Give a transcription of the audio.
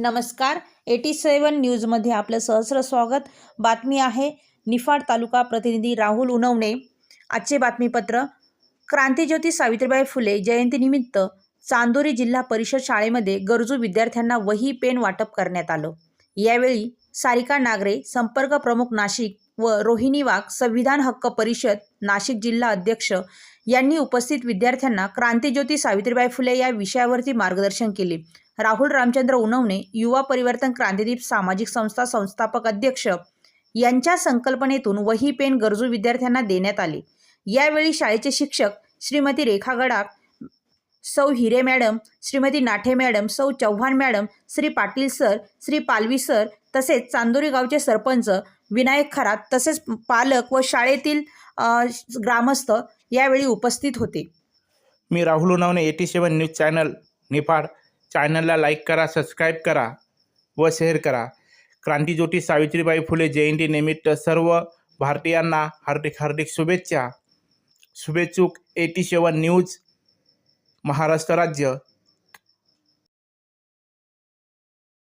नमस्कार. एटी सेवन न्यूजमध्ये आपलं सहस्र स्वागत. बातमी आहे निफाड तालुका प्रतिनिधी राहुल उनवणे. आजचे बातमीपत्र. क्रांतीज्योती सावित्रीबाई फुले जयंतीनिमित्त चांदोरी जिल्हा परिषद शाळेमध्ये गरजू विद्यार्थ्यांना वही पेन वाटप करण्यात आलं. यावेळी सारिका नागरे संपर्क प्रमुख नाशिक व रोहिणी वाघ संविधान हक्क परिषद नाशिक जिल्हा अध्यक्ष यांनी उपस्थित विद्यार्थ्यांना क्रांतीज्योती सावित्रीबाई फुले या विषयावरती मार्गदर्शन केले. राहुल रामचंद्र उनवणे युवा परिवर्तन क्रांतीदीप सामाजिक संस्था संस्थापक अध्यक्ष यांच्या संकल्पनेतून वही पेन गरजू विद्यार्थ्यांना देण्यात आले. यावेळी शाळेचे शिक्षक श्रीमती रेखा गडाख सौ हिरे मॅडम श्रीमती नाठे मॅडम सौ Chavan madam Shri Patil sir Shri Palvi sir तसेच चांदोरी गावचे सरपंच विनायक खरात तसेच पालक व शाळेतील ग्रामस्थ यावेळी उपस्थित होते. मी Rahul Unawane eighty seven news channel Niphad. चॅनलला लाईक करा सबस्क्राईब करा व शेअर करा. क्रांतीज्योती सावित्रीबाई फुले जयंतीनिमित्त सर्व भारतीयांना हार्दिक हार्दिक शुभेच्छा. शुभेच्छुक एटी सेवन न्यूज महाराष्ट्र राज्य.